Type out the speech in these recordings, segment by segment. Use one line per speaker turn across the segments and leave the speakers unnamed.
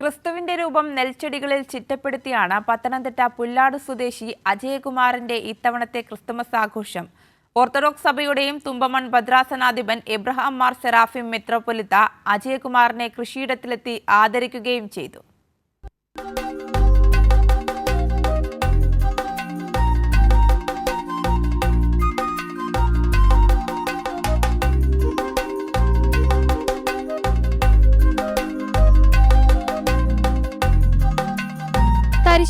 ക്രിസ്തുവിന്റെ രൂപം നെൽച്ചെടികളിൽ ചിട്ടപ്പെടുത്തിയാണ് പത്തനംതിട്ട പുല്ലാട് സ്വദേശി അജയകുമാറിന്റെ ഇത്തവണത്തെ ക്രിസ്തുമസ് ആഘോഷം. ഓർത്തഡോക്സ് സഭയുടെയും തുമ്പമൺ ഭദ്രാസനാധിപൻ എബ്രഹാം മാർ സെറാഫിം മെത്രോപൊലിത്ത അജയകുമാറിനെ കൃഷിയിടത്തിലെത്തി ആദരിക്കുകയും ചെയ്തു.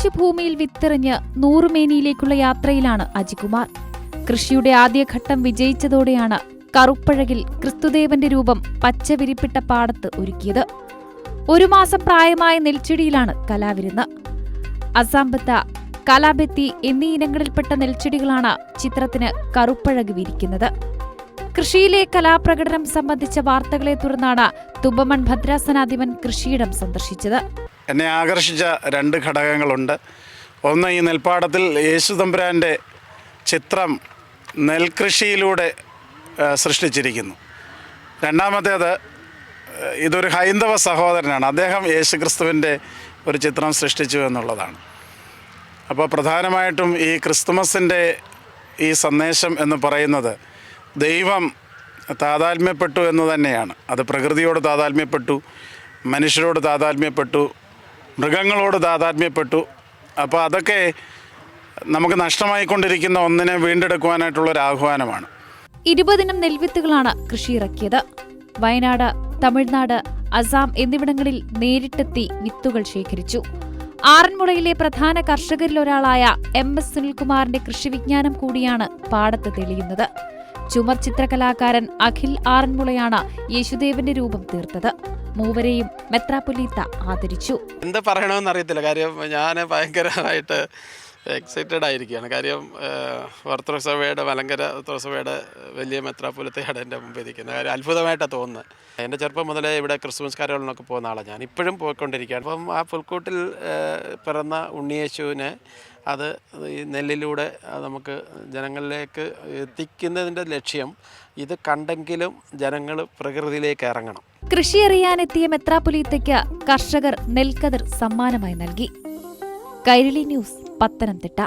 തരിശുഭൂമിയിൽ വിത്തെറിഞ്ഞ് നൂറുമേനിയിലേക്കുള്ള യാത്രയിലാണ് അജികുമാർ. കൃഷിയുടെ ആദ്യഘട്ടം വിജയിച്ചതോടെയാണ് കറുപ്പഴകിൽ ക്രിസ്തുദേവന്റെ രൂപം പച്ച വിരിപ്പിട്ട പാടത്ത് ഒരുക്കിയത്. ഒരു മാസം പ്രായമായ നെൽച്ചെടിയിലാണ് കലാവിരുന്ന്. അസാമ്പത്ത കലാബെത്തി എന്നീ ഇനങ്ങളിൽപ്പെട്ട നെൽച്ചെടികളാണ് ചിത്രത്തിന് കറുപ്പഴക് വിരിക്കുന്നത്. കൃഷിയിലെ കലാപ്രകടനം സംബന്ധിച്ച വാർത്തകളെ തുടർന്നാണ് തുമ്പമൺ ഭദ്രാസനാധിപൻ കൃഷിയിടം സന്ദർശിച്ചത്.
എന്നെ ആകർഷിച്ച രണ്ട് ഘടകങ്ങളുണ്ട്. ഒന്ന് ഈ നെൽപ്പാടത്തിൽ യേശുതമ്പുരാന്റെ ചിത്രം നെൽകൃഷിയിലൂടെ സൃഷ്ടിച്ചിരിക്കുന്നു. രണ്ടാമത്തേത് ഇതൊരു ഹൈന്ദവ സഹോദരനാണ്. അദ്ദേഹം യേശുക്രിസ്തുവിന്റെ ഒരു ചിത്രം സൃഷ്ടിച്ചു എന്നുള്ളതാണ്. അപ്പോൾ പ്രധാനമായിട്ടും ഈ ക്രിസ്തുമസിന്റെ ഈ സന്ദേശം എന്ന് പറയുന്നത് ദൈവം താതാത്മ്യപ്പെട്ടു എന്ന് തന്നെയാണ്. അത് പ്രകൃതിയോട് താതാത്മ്യപ്പെട്ടു മനുഷ്യരോട് താതാത്മ്യപ്പെട്ടു മൃഗങ്ങളോട് താതാത്മ്യപ്പെട്ടു. അപ്പോൾ അതൊക്കെ നമുക്ക് നഷ്ടമായിക്കൊണ്ടിരിക്കുന്ന ഒന്നിനെ വീണ്ടെടുക്കുവാനായിട്ടുള്ളൊരു ആഹ്വാനമാണ്.
ഇരുപതിനം നെൽവിത്തുകളാണ് കൃഷി ഇറക്കിയത് വയനാട് തമിഴ്നാട് അസാം എന്നിവിടങ്ങളിൽ നേരിട്ടെത്തി വിത്തുകൾ ശേഖരിച്ചു. ആറന്മുളയിലെ പ്രധാന കർഷകരിലൊരാളായ എം എസ് സുനിൽകുമാറിന്റെ കൃഷിവിജ്ഞാനം കൂടിയാണ് പാടത്ത് തെളിയുന്നത്. ചുമർ ചിത്രകലാകാരൻ അഖിൽ ആറന്മുളയാണ് യേശുദേവന്റെ രൂപം തീർത്തത്. മൂവരെയും മെത്രാപൊലീത്ത ആദരിച്ചു.
എന്താ പറയണമെന്ന് അറിയത്തില്ല. കാര്യം ഞാൻ ഭയങ്കരമായിട്ട് എക്സൈറ്റഡ് ആയിരിക്കുകയാണ്. കാര്യം ഓർത്തഡോക്സ് മലങ്കര ഓർത്തഡോക്സ് വലിയ മെത്രാപൊലിത്തയാണ് എന്റെ മുമ്പിൽ ഇരിക്കുന്നത്. കാര്യം അത്ഭുതമായിട്ടാണ് തോന്നുന്നത്. എന്റെ ചെറുപ്പം മുതലേ ഇവിടെ ക്രിസ്മസ് കാര്യങ്ങളിലൊക്കെ പോകുന്ന ആളാണ് ഞാൻ. ഇപ്പോഴും പോയിക്കൊണ്ടിരിക്കുകയാണ്. അപ്പം ആ പുൽക്കൂട്ടിൽ പിറന്ന ഉണ്ണിയേശുവിനെ അത് ഈ നെല്ലിലൂടെ നമുക്ക് ജനങ്ങളിലേക്ക് എത്തിക്കുന്നതിന്റെ ലക്ഷ്യം ഇത് കണ്ടെങ്കിലും ജനങ്ങൾ പ്രകൃതിയിലേക്ക് ഇറങ്ങണം.
കൃഷി അറിയാനെത്തിയ മെത്രാപ്പൊലീത്തയ്ക്ക് കർഷകർ നെൽക്കതിർ സമ്മാനമായി നൽകി. കൈരളി ന്യൂസ് പത്തനംതിട്ട.